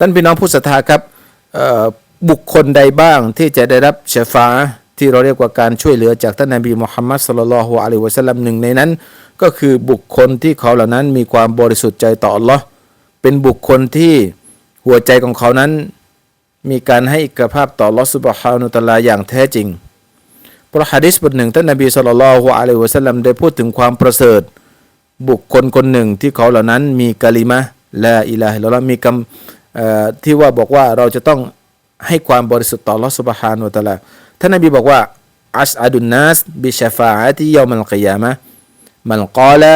ท่านพี่น้องผู้ศรัทธาครับบุคคลใดบ้างที่จะได้รับเชฟาที่เราเรียกว่าการช่วยเหลือจากท่านนบีมุฮัมมัดสุลลัลฮุอะลัยวะสัลลัมหนึ่งในนั้น ก็คือบุคคลที่เขาเหล่านั้นมีความบริสุทธิ์ใจต่ออัลลอฮ์เป็นบุคคลที่หัวใจของเขานั้น มีการให้อิกภาพต่ออัลลอฮ์ซุบฮานุตะอาลาอย่างแท้จริงพระฮะดิษบทหนึ่งท่านนบีสุลต่านลฮ์อะลัยวะสัลลัมได้พูดถึงความประเสริฐ บุคคลคนหนึ่งที่เขาเหล่านั้นมีกะลิมะละอิลาฮิลลอฮ์มีคำ ที่ว่าบอกว่าเราจะต้องให้ความบริสุทธิ์ต่อลอสุบฮานุตะลาท่านนบีบอกว่าอัสอาดุนนัสบิชฟาอติยามัลกิยามะมันกาละ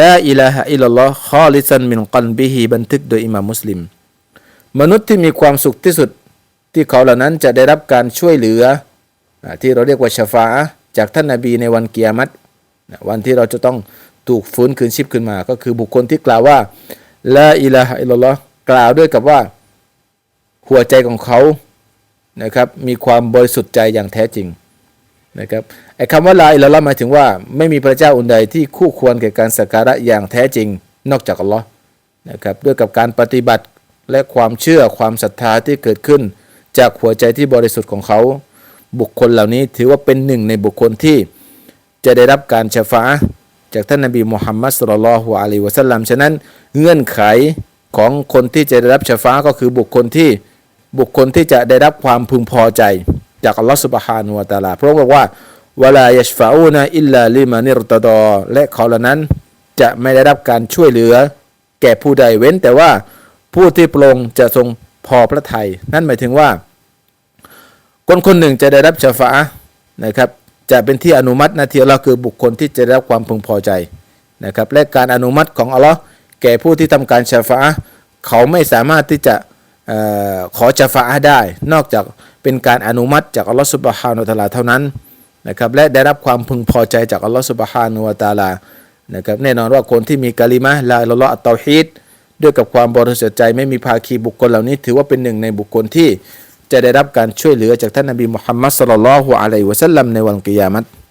ลาอิลาฮะอิลลอฮ์ขอลิซันมินกันบิฮีบันทึกโดยอิมามุสลิม มนุษย์ที่มีความสุขที่สุดที่เขาเหล่านั้นจะได้รับการช่วยเหลือ ที่เราเรียกว่าชฟาจากท่านนบีในวันเกียรติวันที่เราจะต้องถูกฟื้นคืนชีพขึ้นมา ก็คือบุคคลที่กล่าวว่าละอิลาฮะอิลลอฮ์ กล่าวด้วยกับว่า หัวใจของเขานะครับมีความบริสุทธิ์ใจอย่างแท้จริงนะครับไอ้คำว่าลาอิลลัลลอฮ์หมายถึงว่าไม่มีพระเจ้าอื่นใดที่คู่ควรแก่การสักการะอย่างแท้จริงนอกจากอัลลอฮ์นะครับด้วยกับการปฏิบัติและความเชื่อความศรัทธาที่เกิดขึ้น จากหัวใจที่บริสุทธิ์ของเขา บุคคลเหล่านี้ถือว่าเป็นหนึ่งในบุคคลที่จะได้รับการชฟาจากท่านนบีมุฮัมมัดสุลลัลลอฮุอะลัยวะสัลลัมฉะนั้นเงื่อนไข ของคนที่จะได้รับชฟาก็คือบุคคลที่บุคคลที่จะได้รับความพึงพอใจจากอัลลอฮฺสุบฮานุวะตะอาลาพราะบอกว่าวลายัชฟาอูนะอิลลาลิมานิรตดอและเขาเหล่านั้นจะไม่ได้รับการช่วยเหลือ แก่ผู้ใดเว้น แต่ว่าผู้ที่ปรงจะทรงพอพระทัยนั่นหมายถึงว่า คนคนหนึ่งจะได้รับชาฟานะครับ จะเป็นที่อนุมัตินาทีอัลลอฮ์คือบุคคลที่จะได้รับความพึงพอใจนะครับ และการอนุมัติของอัลลอฮ์ แก่ผู้ที่ทำการชาฟะเขาไม่สามารถที่จะออขอชาฟะได้ นอกจากเป็นการอนุมัติจากอัลลอฮ์สุบฮานุตะอาลาเท่านั้นนะครับและได้รับความพึงพอใจจากอัลลอฮ์สุบฮานุตาลานะครับแน่นอนว่าคนที่มีกะลิมะลาลลัลออัตตาฮีดด้วยกับความบริสุทธิ์ใจไม่มีภาคีบุคคลเหล่านี้ ถือว่าเป็นหนึ่งในบุคคลที่จะได้รับการช่วยเหลือจากท่านนบีมุฮัมมัดสลลัลลอฮุอะลัยฮิวะสัลลัมในวันกิยามัต